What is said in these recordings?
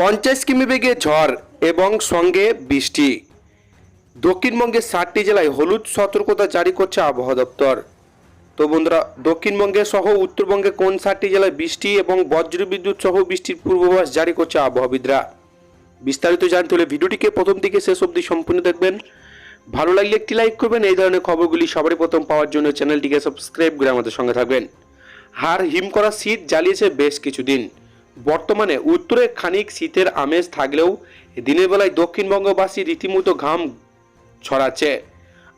পঞ্চাশ কিমি বেগে ঝড় এবং সঙ্গে বৃষ্টি। দক্ষিণবঙ্গের ষাটটি জেলায় হলুদ সতর্কতা জারি করছে আবহাওয়া দপ্তর। তো বন্ধুরা, দক্ষিণবঙ্গে সহ উত্তরবঙ্গে কোন ষাটটি জেলায় বৃষ্টি এবং বজ্রবিদ্যুৎ সহ বৃষ্টির পূর্বাভাস জারি করছে আবহাওয়াবিদরা? বিস্তারিত জানতে হলে ভিডিওটিকে প্রথম থেকে শেষ অবধি সম্পূর্ণ দেখবেন। ভালো লাগলে একটি লাইক করবেন, এই ধরনের খবরগুলি সবারই প্রথম পাওয়ার জন্য চ্যানেলটিকে সাবস্ক্রাইব করে আমাদের সঙ্গে থাকবেন। হার হিম করা শীত জ্বালিয়েছে বেশ কিছুদিন। বর্তমানে উত্তরে খানিক শীতের আমেজ থাকলেও দিনের বেলায় দক্ষিণবঙ্গবাসী রীতিমতো ঘাম ছড়াচ্ছে।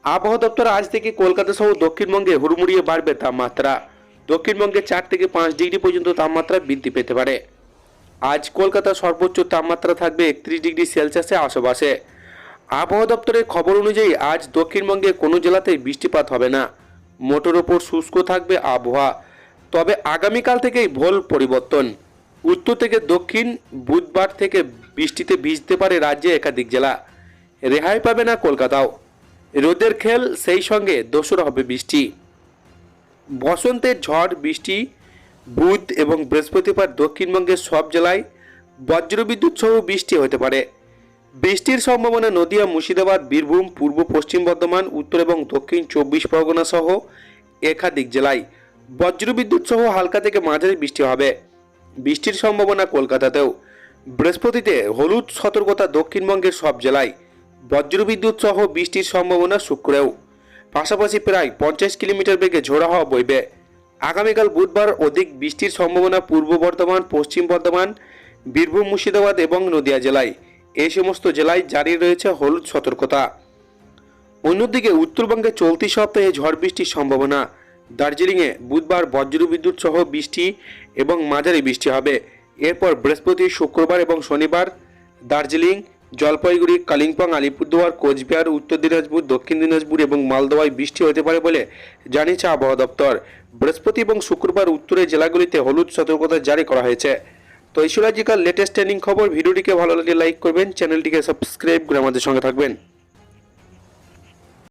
আবহাওয়া দপ্তর আজ থেকে কলকাতা সহ দক্ষিণবঙ্গে হুড়মুড়িয়ে বাড়বে তাপমাত্রা। দক্ষিণবঙ্গে চার থেকে পাঁচ ডিগ্রি পর্যন্ত তাপমাত্রা বৃদ্ধি পেতে পারে। আজ কলকাতার সর্বোচ্চ তাপমাত্রা থাকবে একত্রিশ ডিগ্রি সেলসিয়াসে আশেপাশে। আবহাওয়া দপ্তরের খবর অনুযায়ী আজ দক্ষিণবঙ্গে কোনো জেলাতেই বৃষ্টিপাত হবে না। মোটর ওপর শুষ্ক থাকবে আবহাওয়া। তবে আগামীকাল থেকেই ভোল পরিবর্তন। উত্তর থেকে দক্ষিণ বুধবার থেকে বৃষ্টিতে ভিজতে পারে রাজ্যে একাধিক জেলা। রেহাই পাবে না কলকাতাও। রোদের খেল, সেই সঙ্গে দোসরা হবে বৃষ্টি। বসন্তের ঝড়, বৃষ্টি, বুধ এবং বৃহস্পতিবার দক্ষিণবঙ্গের সব জেলায় বজ্রবিদ্যুৎ সহ বৃষ্টি হতে পারে। বৃষ্টির সম্ভাবনা নদিয়া, মুর্শিদাবাদ, বীরভূম, পূর্ব পশ্চিম বর্ধমান, উত্তর এবং দক্ষিণ চব্বিশ পরগনা সহ একাধিক জেলায় বজ্রবিদ্যুৎ সহ হালকা থেকে মাঝারি বৃষ্টি হবে। বৃষ্টির সম্ভাবনা কলকাতাতেও। বৃহস্পতিতে হলুদ সতর্কতা দক্ষিণবঙ্গের সব জেলায়, বজ্রবিদ্যুৎ সহ বৃষ্টির সম্ভাবনা শুক্রেও। পাশাপাশি প্রায় পঞ্চাশ কিলোমিটার বেগে ঝোড়া হওয়া বইবে। আগামীকাল বুধবার অধিক বৃষ্টির সম্ভাবনা পূর্ব বর্ধমান, পশ্চিম বর্ধমান, বীরভূম, মুর্শিদাবাদ এবং নদিয়া জেলায়। এই সমস্ত জেলায় জারি রয়েছে হলুদ সতর্কতা। অন্যদিকে উত্তরবঙ্গে চলতি সপ্তাহে ঝড় বৃষ্টির সম্ভাবনা। দার্জিলিংয়ে বুধবার বজ্রবিদ্যুৎ সহ বৃষ্টি এবং মাঝারি বৃষ্টি হবে। এরপর বৃহস্পতি, শুক্রবার এবং শনিবার দার্জিলিং, জলপাইগুড়ি, কালিম্পং, আলিপুরদুয়ার, কোচবিহার, উত্তর দিনাজপুর, দক্ষিণ দিনাজপুর এবং মালদোয়ায় বৃষ্টি হতে পারে বলে জানিয়েছে আবহাওয়া দপ্তর। বৃহস্পতি এবং শুক্রবার উত্তরের জেলাগুলিতে হলুদ সতর্কতা জারি করা হয়েছে। তো ছিল লেটেস্ট ট্রেন্ডিং খবর। ভিডিওটিকে ভালো লাগলে লাইক করবেন, চ্যানেলটিকে সাবস্ক্রাইব করে আমাদের সঙ্গে থাকবেন।